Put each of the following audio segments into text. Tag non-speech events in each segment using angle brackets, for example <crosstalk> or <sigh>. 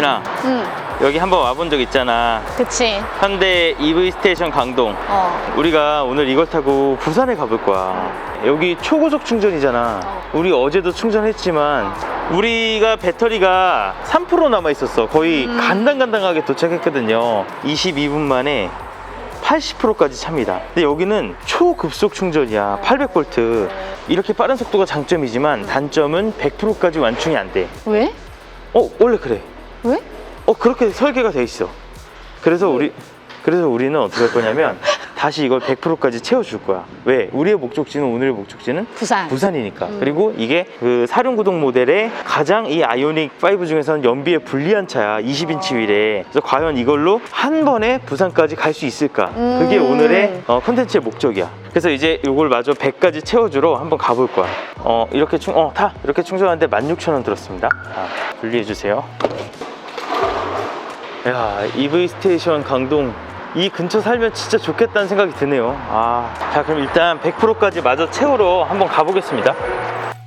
예진아 응, 여기 한번 와본 적 있잖아. 그치. 현대 EV 스테이션 강동. 어. 우리가 오늘 이걸 타고 부산에 가볼 거야. 여기 초고속 충전이잖아. 어. 우리 어제도 충전했지만 우리가 배터리가 3% 남아 있었어. 거의 음. 간당간당하게 도착했거든요. 22분 만에 80%까지 찹니다. 근데 여기는 초급속 충전이야. 800V 이렇게 빠른 속도가 장점이지만 단점은 100%까지 완충이 안돼. 왜? 어 원래 그래 왜? 어 그렇게 설계가 돼 있어. 그래서 우리 그래서 우리는 어떻게 할 거냐면 다시 이걸 100%까지 채워줄 거야. 왜? 우리의 목적지는 오늘의 목적지는 부산. 부산이니까. 음. 그리고 이게 그 사륜구동 모델의 가장 이 아이오닉 5 중에서는 연비에 불리한 차야. 20인치 휠에. 그래서 과연 이걸로 한 번에 부산까지 갈 수 있을까? 그게 음. 오늘의 어, 컨텐츠의 목적이야. 그래서 이제 이걸 마저 100까지 채워주러 한번 가볼 거야. 어 이렇게 충, 어 타. 이렇게 충전하는데 16,000원 들었습니다. 자, 분리해 주세요. 야, EV 스테이션 강동 이 근처 살면 진짜 좋겠다는 생각이 드네요. 아, 자 그럼 일단 100%까지 마저 채우러 한번 가보겠습니다.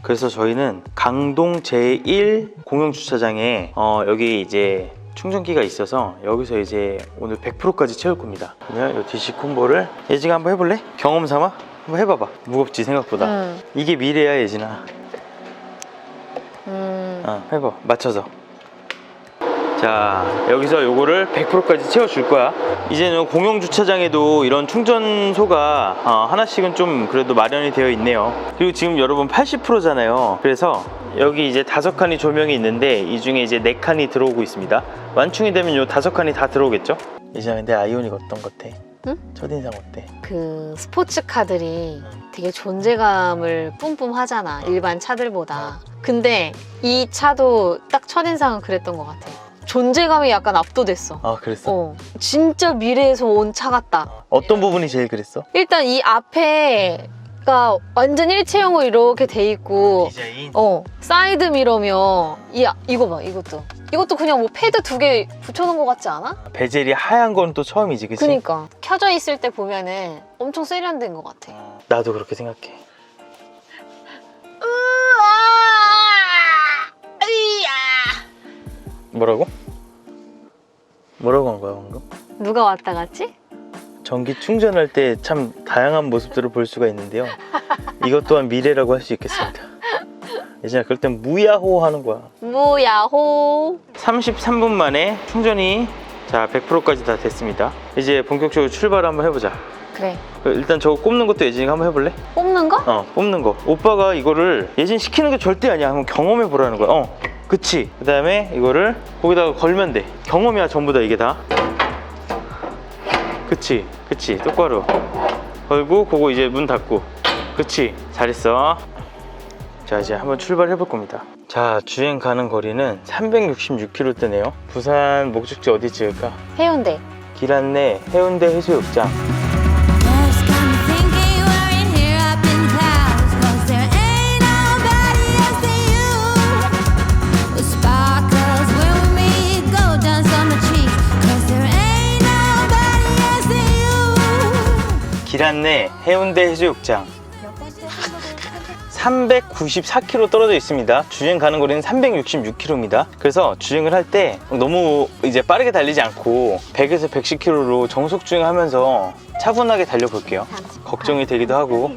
그래서 저희는 강동 제1 공영 주차장에 어, 여기 이제 충전기가 있어서 여기서 이제 오늘 100%까지 채울 겁니다. 그러면 이 DC 콤보를 예지가 한번 해볼래? 경험 삼아 한번 해봐봐. 무겁지 생각보다. 응. 이게 미래야 예진아. 음. 어, 해봐 맞춰서 자 여기서 요거를 100%까지 채워줄 거야 이제는 공영 주차장에도 이런 충전소가 어, 하나씩은 좀 그래도 마련이 되어 있네요 그리고 지금 여러분 80%잖아요 그래서 여기 이제 다섯 칸이 조명이 있는데 이 중에 이제 네 칸이 들어오고 있습니다 완충이 되면 요 다섯 칸이 다 들어오겠죠 이제 근데 아이오닉 어떤 것 같아? 응? 첫인상 어때? 그 스포츠카들이 되게 존재감을 뿜뿜 하잖아. 일반 차들보다. 근데 이 차도 딱 첫인상은 그랬던 것 같아. 존재감이 약간 압도됐어. 아 그랬어? 어, 진짜 미래에서 온 차 같다. 어떤 부분이 제일 그랬어? 일단 이 앞에가 완전 일체형으로 이렇게 돼 있고, 디자인 어 사이드 미러며 이 이거 봐 이것도 이것도 그냥 뭐 패드 두 개 붙여놓은 것 같지 않아? 베젤이 하얀 건 또 처음이지 그치? 그니까 켜져 있을 때 보면은 엄청 세련된 것 같아. 나도 그렇게 생각해. 뭐라고? 뭐라고 한 거야 방금? 누가 왔다 갔지? 전기 충전할 때 참 다양한 모습들을 볼 수가 있는데요. 이것 또한 미래라고 할 수 있겠습니다. 예진아 그럴 땐 무야호 하는 거야. 무야호. 33분 만에 충전이 자 100%까지 다 됐습니다. 이제 본격적으로 출발을 한번 해보자. 그래. 일단 저거 꼽는 것도 예진이가 한번 해볼래? 뽑는 거? 어 뽑는 거 오빠가 이거를 예진 시키는 게 절대 아니야 한번 경험해 보라는 거야 어 그치. 그 다음에 이거를 거기다가 걸면 돼. 경험이야 전부 다. 이게 다. 그치 그치. 똑바로. 걸고 그거 이제 문 닫고. 그치. 잘했어. 자 이제 한번 출발해 볼 겁니다. 자 주행 가는 거리는 366km대네요. 부산 목적지 어디 찍을까? 해운대. 길 안내 해운대 해수욕장 길 안내 해운대 해수욕장 394km 떨어져 있습니다. 주행 가는 거리는 366km입니다. 그래서 주행을 할 때 너무 이제 빠르게 달리지 않고 100에서 110km로 정속 주행하면서 차분하게 달려볼게요. 걱정이 되기도 하고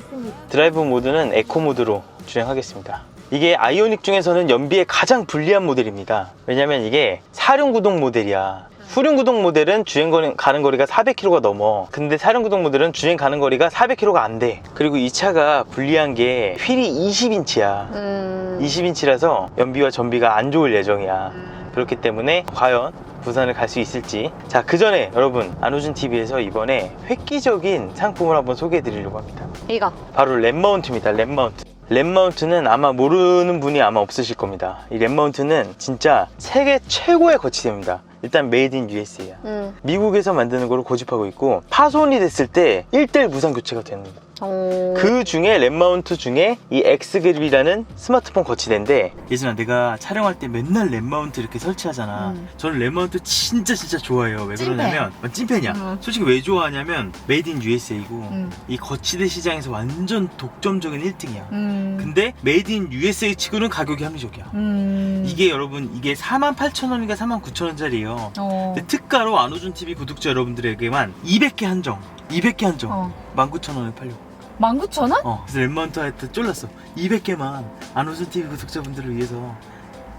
드라이브 모드는 에코 모드로 주행하겠습니다. 이게 아이오닉 중에서는 연비에 가장 불리한 모델입니다. 왜냐면 이게 사륜구동 모델이야. 후륜구동 모델은 주행 가는 거리가 400km가 넘어. 근데 사륜구동 모델은 주행 가는 거리가 400km가 안 돼. 그리고 이 차가 불리한 게 휠이 20인치야. 음. 20인치라서 연비와 전비가 안 좋을 예정이야. 그렇기 때문에 과연 부산을 갈 수 있을지. 자, 그 전에 여러분, 안우준 TV에서 이번에 획기적인 상품을 한번 소개해 드리려고 합니다. 이거. 바로 랩마운트입니다. 랩마운트. 랩마운트는 아마 모르는 분이 아마 없으실 겁니다. 이 랩마운트는 진짜 세계 최고의 거치대입니다. 일단 메이드 인 USA야. 음. 미국에서 만드는 걸 고집하고 있고 파손이 됐을 때 1대1 무상 교체가 되는 오. 그 중에 랩마운트 중에 이 X그립이라는 스마트폰 거치대인데 예진아 내가 촬영할 때 맨날 랩마운트 이렇게 설치하잖아 음. 저는 랩마운트 진짜 진짜 좋아해요 왜 찐팬. 그러냐면 어, 찐팬이야 음. 솔직히 왜 좋아하냐면 메이드 인 USA고 음. 이 거치대 시장에서 완전 독점적인 1등이야 음. 근데 메이드 인 USA 치고는 가격이 합리적이야 음. 이게 여러분 이게 48,000원인가 49,000원짜리예요 어. 근데 특가로 안호준 TV 구독자 여러분들에게만 200개 한정 200개 한정 어. 19,000원에 팔려고 19,000원? 어, 그래서 할때 쫄랐어. 200개만 안호준 TV 구독자분들을 위해서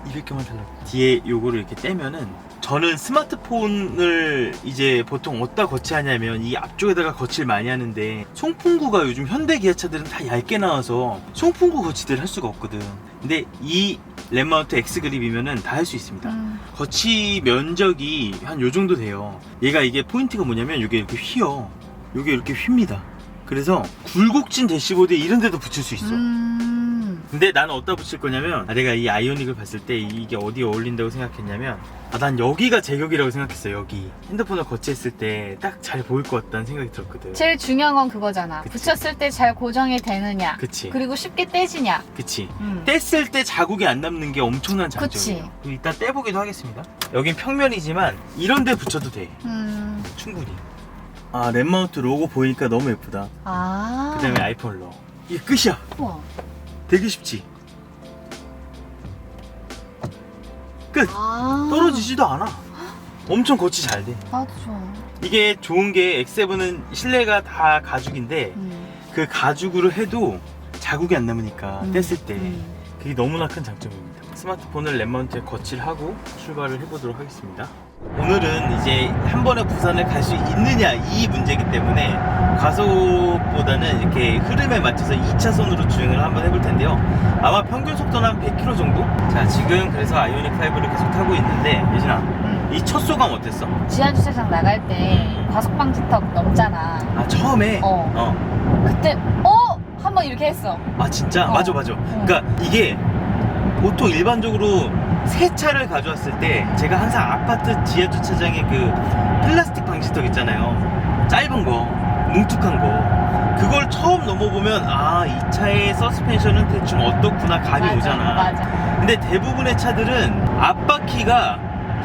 200개만 달라고. 뒤에 요거를 이렇게 떼면은 저는 스마트폰을 이제 보통 어디다 거치하냐면 이 앞쪽에다가 거치를 많이 하는데 송풍구가 요즘 현대 기아차들은 다 얇게 나와서 송풍구 거치대를 할 수가 없거든. 근데 이 랩마운트 X 그립이면은 다 할 수 있습니다. 음. 거치 면적이 한 요 정도 돼요. 얘가 이게 포인트가 뭐냐면 이게 이렇게 휘어. 이게 이렇게 휩니다. 그래서 굴곡진 대시보드에 이런 데도 붙일 수 있어. 음. 근데 나는 어디다 붙일 거냐면 아, 내가 이 아이오닉을 봤을 때 이게 어디에 어울린다고 생각했냐면 아, 난 여기가 제격이라고 생각했어 여기 핸드폰을 거치했을 때 딱 잘 보일 것 같다는 생각이 들었거든 제일 중요한 건 그거잖아. 그치. 붙였을 때 잘 고정이 되느냐. 그치 그리고 쉽게 떼지냐. 그치 음. 뗐을 때 자국이 안 남는 게 엄청난 장점이에요 그치. 이따 떼보기도 하겠습니다 여긴 평면이지만 이런 데 붙여도 돼 음. 충분히 아 랩마운트 로고 보이니까 너무 예쁘다 아. 그 다음에 아이폰을 넣어 이게 끝이야 우와. 되게 쉽지 끝 아. 떨어지지도 않아 엄청 거치 잘돼 나도 좋아. 이게 좋은 게 X7은 실내가 다 가죽인데 음. 그 가죽으로 해도 자국이 안 남으니까 음. 뗐을 때 음. 그게 너무나 큰 장점입니다 스마트폰을 랩마운트에 거치를 하고 출발을 해보도록 하겠습니다 오늘은 이제 한 번에 부산을 갈 수 있느냐 이 문제이기 때문에 과속보다는 이렇게 흐름에 맞춰서 2차선으로 주행을 한번 해볼 텐데요 아마 평균 속도는 한 100km 정도? 자 지금 그래서 아이오닉 5를 계속 타고 있는데 예진아 음. 이첫 소감 어땠어? 지하 주차장 나갈 때 과속 방지턱 넘잖아. 아 처음에 어. 어. 그때 어? 한번 이렇게 했어. 아 진짜? 어. 맞아 맞아 그러니까 이게 보통 일반적으로 새 차를 가져왔을 때 제가 항상 아파트 지하 주차장에 그 플라스틱 방지턱 있잖아요 짧은 거 뭉툭한 거 그걸 처음 넘어보면 아 이 차의 서스펜션은 대충 어떻구나 감이 맞아, 오잖아 맞아. 근데 대부분의 차들은 앞바퀴가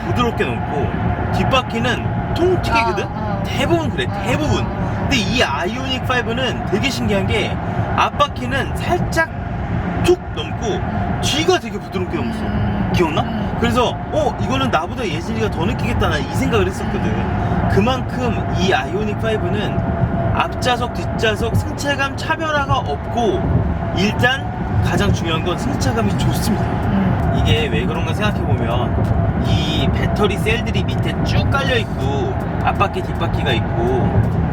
부드럽게 넘고 뒷바퀴는 통 튀기거든 어, 어. 대부분 그래 어, 대부분 어. 근데 이 아이오닉 5는 되게 신기한 게 앞바퀴는 살짝 툭 넘고 뒤가 되게 부드럽게 넘었어. 음. 기억나? 음. 그래서 어 이거는 나보다 예진이가 더 느끼겠다 나 이 생각을 했었거든. 그만큼 이 아이오닉 5는 앞좌석 뒷좌석 승차감 차별화가 없고 일단 가장 중요한 건 승차감이 좋습니다. 음. 이게 왜 그런가 생각해보면 이 배터리 셀들이 밑에 쭉 깔려있고 앞바퀴 뒷바퀴가 있고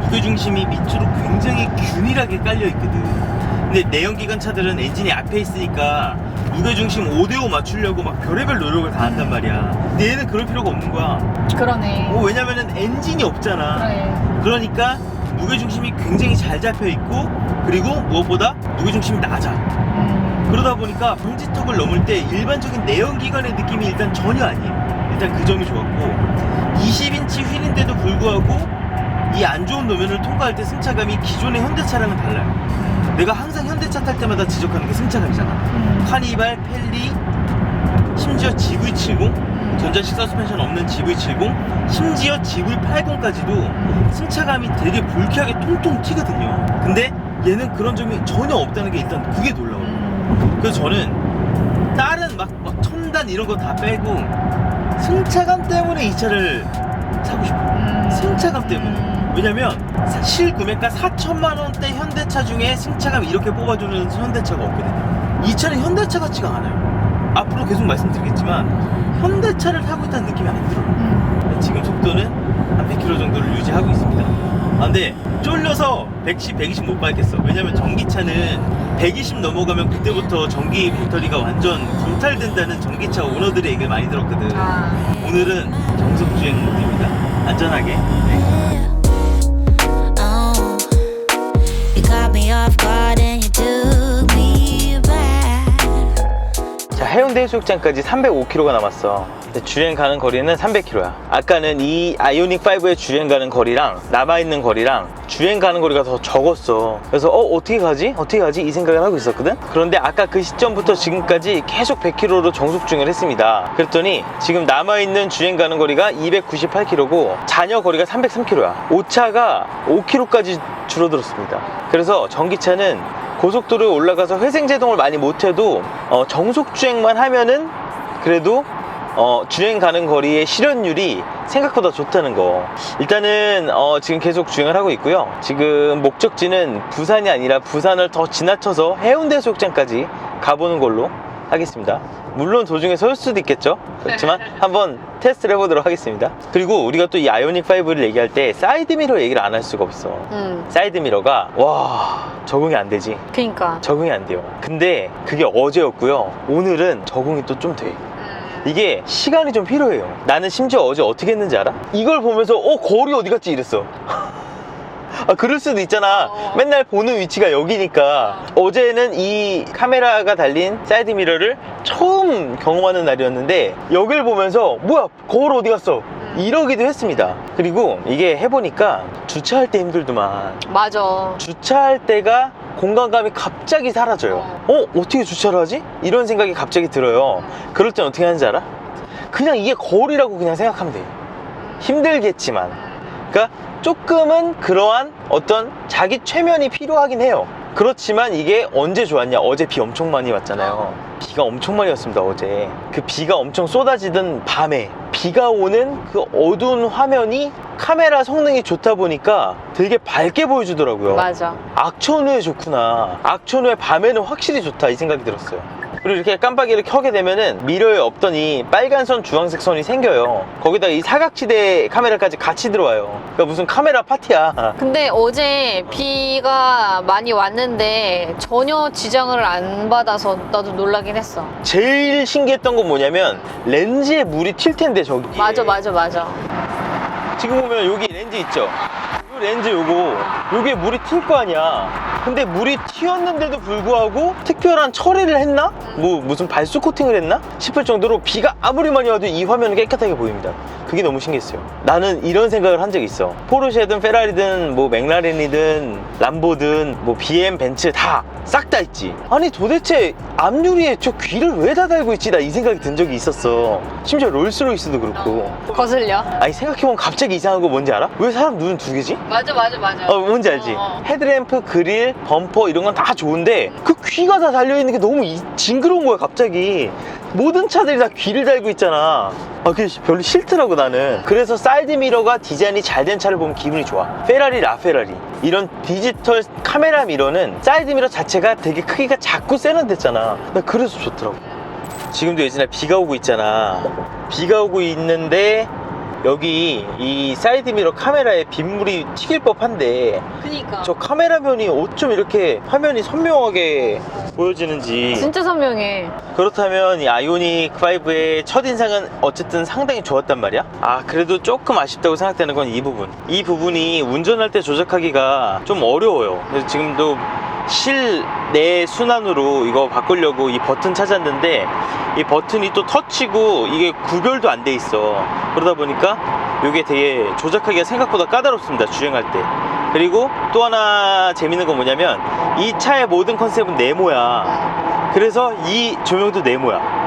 무게중심이 밑으로 굉장히 균일하게 깔려있거든 근데 내연기관 차들은 엔진이 앞에 있으니까 무게중심 5대5 맞추려고 막 별의별 노력을 다 한단 말이야 근데 얘는 그럴 필요가 없는 거야 그러네. 어, 왜냐면은 엔진이 없잖아 그래. 그러니까 무게중심이 굉장히 잘 잡혀 있고 그리고 무엇보다 무게중심이 낮아 음. 그러다 보니까 방지턱을 넘을 때 일반적인 내연기관의 느낌이 일단 전혀 아니에요. 일단 그 점이 좋았고 20인치 휠인데도 불구하고 이 안 좋은 노면을 통과할 때 승차감이 기존의 현대차랑은 달라요. 내가 항상 현대차 탈 때마다 지적하는 게 승차감이잖아. 음. 카니발, 펠리, 심지어 GV70, 전자식 서스펜션 없는 GV70, 심지어 GV80까지도 승차감이 되게 불쾌하게 통통 튀거든요. 근데 얘는 그런 점이 전혀 없다는 게 일단 그게 놀라워요. 음. 그래서 저는 다른 막, 막 첨단 이런 거 다 빼고 승차감 때문에 이 차를 사고 싶어요. 음. 승차감 때문에. 왜냐면 사- 실구매가 4천만 원대 현대차 중에 승차감 이렇게 뽑아주는 현대차가 없거든요. 이 차는 현대차 같지가 않아요. 앞으로 계속 말씀드리겠지만 현대차를 타고 있다는 느낌이 안 들어요. 음. 지금 속도는 한 100km 정도를 유지하고 있습니다. 아, 근데 쫄려서 110, 120 못 밟겠어. 왜냐면 전기차는 120 넘어가면 그때부터 전기 배터리가 완전 강탈된다는 전기차 오너들의 얘기를 많이 들었거든. 아. 오늘은 정석 주행 모드입니다. 안전하게. 네. 해운대 해수욕장까지 305km가 남았어. 주행 가는 거리는 300km야. 아까는 이 아이오닉 5의 주행 가는 거리랑 남아있는 거리랑 주행 가는 거리가 더 적었어. 그래서 어 어떻게 가지? 어떻게 가지? 이 생각을 하고 있었거든. 그런데 아까 그 시점부터 지금까지 계속 100km로 정속 주행을 했습니다. 그랬더니 지금 남아있는 주행 가는 거리가 298km고 잔여 거리가 303km야. 오차가 5km까지 줄어들었습니다. 그래서 전기차는 고속도로에 올라가서 회생제동을 많이 못해도 어, 정속 주행만 하면은 그래도 어, 주행 가는 거리의 실현율이 생각보다 좋다는 거. 일단은 어, 지금 계속 주행을 하고 있고요. 지금 목적지는 부산이 아니라 부산을 더 지나쳐서 해운대 해수욕장까지 가보는 걸로 하겠습니다. 물론 도중에 설 수도 있겠죠. 그렇지만 <laughs> 한번 테스트를 해보도록 하겠습니다. 그리고 우리가 또 이 아이오닉 5를 얘기할 때 사이드 미러 얘기를 안 할 수가 없어. 음, 사이드 미러가 와 적응이 안 되지. 그니까. 적응이 안 돼요. 근데 그게 어제였고요. 오늘은 적응이 또 좀 돼. 이게 시간이 좀 필요해요. 나는 심지어 어제 어떻게 했는지 알아? 이걸 보면서 어 거리 어디 갔지 이랬어. 아 그럴 수도 있잖아. 어. 맨날 보는 위치가 여기니까. 어제는 이 카메라가 달린 사이드 미러를 처음 경험하는 날이었는데 여길 보면서 뭐야 거울 어디 갔어? 이러기도 했습니다. 그리고 이게 해보니까 주차할 때 힘들더만. 맞아. 주차할 때가 공간감이 갑자기 사라져요. 어? 어떻게 주차를 하지? 이런 생각이 갑자기 들어요. 그럴 땐 어떻게 하는지 알아? 그냥 이게 거울이라고 그냥 생각하면 돼요. 힘들겠지만. 그러니까 조금은 그러한 어떤 자기 최면이 필요하긴 해요. 그렇지만 이게 언제 좋았냐? 어제 비 엄청 많이 왔잖아요. 비가 엄청 많이 왔습니다, 어제. 그 비가 엄청 쏟아지던 밤에 비가 오는 그 어두운 화면이 카메라 성능이 좋다 보니까 되게 밝게 보여주더라고요. 맞아. 악천 후에 좋구나. 악천 후에 밤에는 확실히 좋다 이 생각이 들었어요. 그리고 이렇게 깜빡이를 켜게 되면은 미러에 없던 이 빨간 선, 주황색 선이 생겨요. 거기다가 이 사각지대 카메라까지 같이 들어와요. 그러니까 무슨 카메라 파티야. 근데 어제 비가 많이 왔는데 전혀 지장을 안 받아서 나도 놀라긴 했어. 제일 신기했던 건 뭐냐면 렌즈에 물이 튈 텐데 저기. 맞아, 맞아, 맞아. 지금 보면 여기 렌즈 있죠? 이 렌즈 요거 요게 물이 튈 거 아니야 근데 물이 튀었는데도 불구하고 특별한 처리를 했나? 뭐 무슨 발수 코팅을 했나? 싶을 정도로 비가 아무리 많이 와도 이 화면은 깨끗하게 보입니다 그게 너무 신기했어요 나는 이런 생각을 한 적이 있어 포르쉐든 페라리든 뭐 맥라렌이든 람보든 뭐 BM 벤츠 다 싹 다 있지 아니 도대체 앞유리에 저 귀를 왜 다 달고 있지 나 이 생각이 든 적이 있었어 심지어 롤스로이스도 그렇고 거슬려. 아니 생각해보면 갑자기 이상한 거 뭔지 알아? 왜 사람 눈은 두 개지? 맞아, 맞아, 맞아. 어 뭔지 알지? 어. 헤드램프, 그릴, 범퍼 이런 건 다 좋은데 그 귀가 다 달려있는 게 너무 이- 징그러운 거야 갑자기 모든 차들이 다 귀를 달고 있잖아 아 그게 별로 싫더라고 나는 그래서 사이드 미러가 디자인이 잘 된 차를 보면 기분이 좋아 페라리 라페라리 이런 디지털 카메라 미러는 사이드 미러 자체가 되게 크기가 작고 세련됐잖아 나 그래서 좋더라고 지금도 예전에 비가 오고 있잖아. 비가 오고 있는데 여기 이 사이드 미러 카메라에 빗물이 튀길 법한데 그니까. 저 카메라면이 어쩜 이렇게 화면이 선명하게 보여지는지 진짜 선명해. 그렇다면 이 아이오닉 5의 첫인상은 어쨌든 상당히 좋았단 말이야 아 그래도 조금 아쉽다고 생각되는 건 이 부분 이 부분이 운전할 때 조작하기가 좀 어려워요 그래서 지금도 실내 순환으로 이거 바꾸려고 이 버튼 찾았는데 이 버튼이 또 터치고 이게 구별도 안 돼 있어. 그러다 보니까 이게 되게 조작하기가 생각보다 까다롭습니다 주행할 때. 그리고 또 하나 재밌는 건 뭐냐면 이 차의 모든 컨셉은 네모야. 그래서 이 조명도 네모야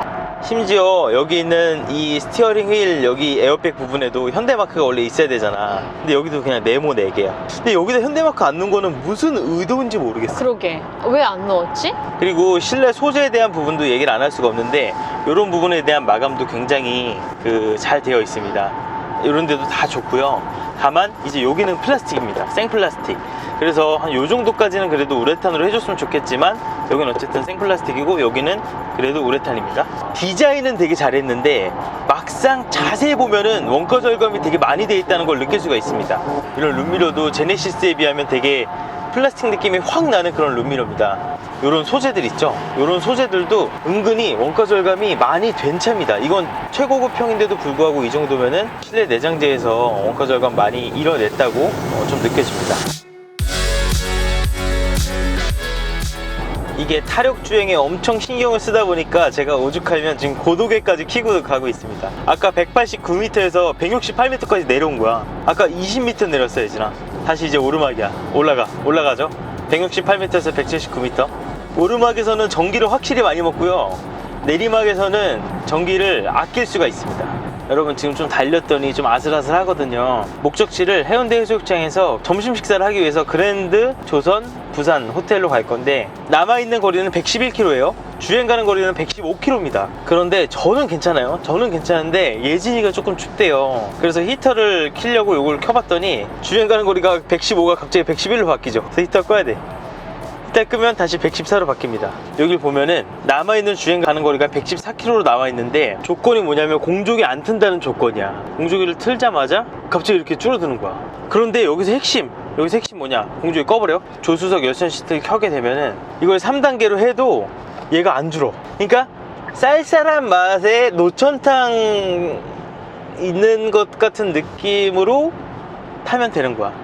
심지어 여기 있는 이 스티어링 휠 여기 에어백 부분에도 현대마크가 원래 있어야 되잖아. 근데 여기도 그냥 네모 4개야. 근데 여기다 현대마크 안 넣은 거는 무슨 의도인지 모르겠어. 그러게. 왜 안 넣었지? 그리고 실내 소재에 대한 부분도 얘기를 안 할 수가 없는데 이런 부분에 대한 마감도 굉장히 그 잘 되어 있습니다. 이런 데도 다 좋고요 다만 이제 여기는 플라스틱입니다. 생플라스틱. 그래서 한 요 정도까지는 그래도 우레탄으로 해줬으면 좋겠지만 여기는 어쨌든 생플라스틱이고 여기는 그래도 우레탄입니다. 디자인은 되게 잘했는데 막상 자세히 보면은 원가 절감이 되게 많이 돼 있다는 걸 느낄 수가 있습니다. 이런 룸미러도 제네시스에 비하면 되게 플라스틱 느낌이 확 나는 그런 룸미러입니다. 이런 소재들 있죠? 이런 소재들도 은근히 원가 절감이 많이 된 차입니다. 이건 최고급형인데도 불구하고 이 정도면은 실내 내장재에서 원가 절감 많이 이뤄냈다고 어, 좀 느껴집니다. 이게 타력 주행에 엄청 신경을 쓰다 보니까 제가 오죽하면 지금 고도계까지 키고 가고 있습니다. 아까 189m에서 168m까지 내려온 거야. 아까 20m 내렸어요, 예진아. 다시 이제 오르막이야. 올라가, 올라가죠. 168m에서 179m. 오르막에서는 전기를 확실히 많이 먹고요. 내리막에서는 전기를 아낄 수가 있습니다. 여러분 지금 좀 달렸더니 좀 아슬아슬 하거든요. 목적지를 해운대 해수욕장에서 점심 식사를 하기 위해서 그랜드 조선 부산 호텔로 갈 건데 남아있는 거리는 111km예요. 주행 가는 거리는 115km입니다. 그런데 저는 괜찮아요. 저는 괜찮은데 예진이가 조금 춥대요. 그래서 히터를 키려고 이걸 켜봤더니 주행 가는 거리가 115가 갑자기 111로 바뀌죠. 그래서 히터 꺼야 돼. 이따 끄면 다시 114로 바뀝니다. 여기 보면은 남아있는 주행 가는 거리가 114km로 남아있는데 조건이 뭐냐면 공조기 안 튼다는 조건이야. 공조기를 틀자마자 갑자기 이렇게 줄어드는 거야. 그런데 여기서 핵심, 여기서 핵심 뭐냐? 공조기 꺼버려? 조수석 열선 시트를 켜게 되면은 이걸 3단계로 해도 얘가 안 줄어. 그러니까 쌀쌀한 맛에 노천탕 있는 것 같은 느낌으로 타면 되는 거야.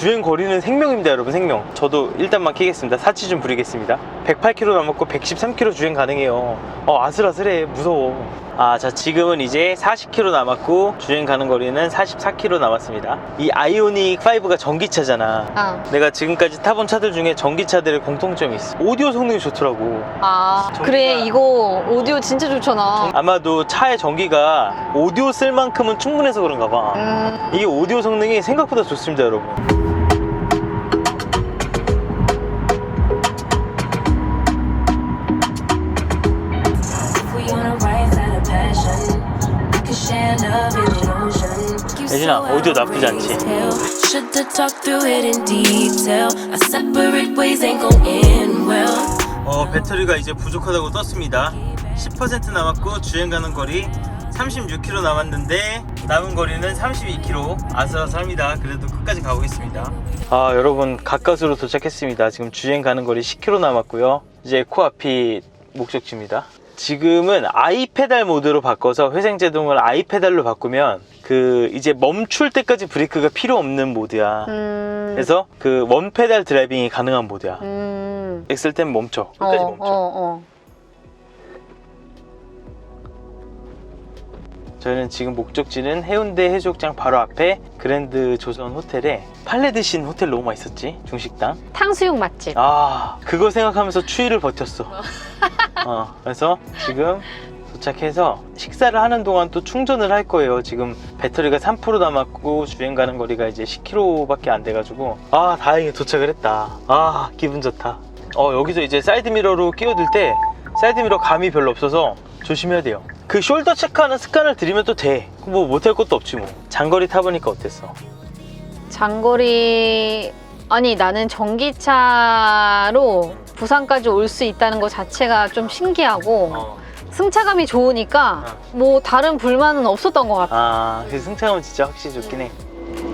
주행 거리는 생명입니다 여러분. 생명. 저도 일단만 키겠습니다. 사치 좀 부리겠습니다. 108km 남았고 113km 주행 가능해요. 어 아슬아슬해. 무서워. 아 자 지금은 이제 40km 남았고 주행 가는 거리는 44km 남았습니다. 이 아이오닉 5가 전기차잖아. 아, 내가 지금까지 타본 차들 중에 전기차들의 공통점이 있어. 오디오 성능이 좋더라고. 아 그래 이거 오디오 진짜 좋잖아. 아마도 차의 전기가 오디오 쓸 만큼은 충분해서 그런가 봐. 음, 이게 오디오 성능이 생각보다 좋습니다 여러분 예진아 오디오 나쁘지 않지? Should have talked through it in detail. Our separate ways ain't gon' end well. 어 배터리가 이제 부족하다고 떴습니다 10% 남았고 주행 가는 거리 36km 남았는데 남은 거리는 32km 아슬아슬합니다 그래도 끝까지 가보겠습니다 아 여러분 가까스로 도착했습니다 지금 주행 가는 거리 10km 남았고요 이제 코앞이 목적지입니다 지금은 아이페달 모드로 바꿔서 회생 제동을 아이페달로 바꾸면 그 이제 멈출 때까지 브레이크가 필요 없는 모드야. 음, 그래서 그 원페달 드라이빙이 가능한 모드야. 음, 엑셀 땐 멈춰. 끝까지 어, 멈춰. 어, 어. 저희는 지금 목적지는 해운대 해수욕장 바로 앞에 그랜드 조선 호텔에 팔레 드신 호텔 너무 맛있었지? 중식당? 탕수육 맛집. 아 그거 생각하면서 추위를 버텼어. 어 그래서 지금 도착해서 식사를 하는 동안 또 충전을 할 거예요 지금 배터리가 3% 남았고 주행 가는 거리가 이제 10km밖에 안 돼가지고 아 다행히 도착을 했다 아 기분 좋다 어 여기서 이제 사이드미러로 끼워들 때 사이드미러 감이 별로 없어서 조심해야 돼요 그 숄더 체크하는 습관을 들이면 또 돼. 뭐 못할 것도 없지 뭐. 장거리 타보니까 어땠어? 장거리 아니 나는 전기차로 부산까지 올 수 있다는 것 자체가 좀 신기하고 어. 승차감이 좋으니까 뭐 다른 불만은 없었던 것 같아. 아, 그 승차감은 진짜 확실히 좋긴 해.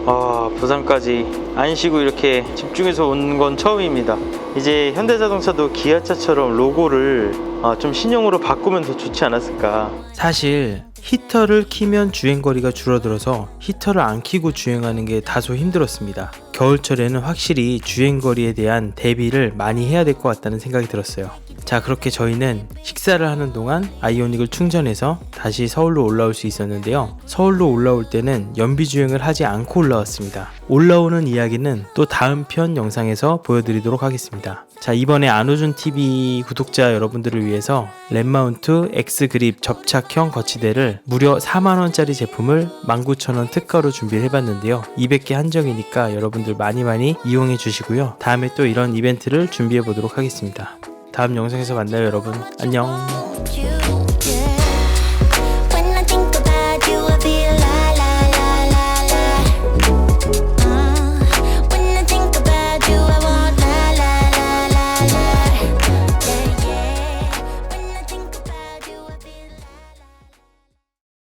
아, 부산까지 안 쉬고 이렇게 집중해서 온 건 처음입니다. 이제 현대자동차도 기아차처럼 로고를 아, 좀 신형으로 바꾸면 더 좋지 않았을까. 사실 히터를 키면 주행거리가 줄어들어서 히터를 안 키고 주행하는 게 다소 힘들었습니다. 겨울철에는 확실히 주행거리에 대한 대비를 많이 해야 될 것 같다는 생각이 들었어요. 자, 그렇게 저희는 식사를 하는 동안 아이오닉을 충전해서 다시 서울로 올라올 수 있었는데요. 서울로 올라올 때는 연비 주행을 하지 않고 올라왔습니다. 올라오는 이야기는 또 다음 편 영상에서 보여드리도록 하겠습니다. 자, 이번에 안호준 TV 구독자 여러분들을 위해서 랩마운트 X 그립 접착형 거치대를 무려 4만원짜리 제품을 19,000원 특가로 준비를 해봤는데요. 200개 한정이니까 여러분들 많이 많이 이용해 주시고요. 다음에 또 이런 이벤트를 준비해 보도록 하겠습니다. 다음 영상에서 만나요, 여러분. 안녕.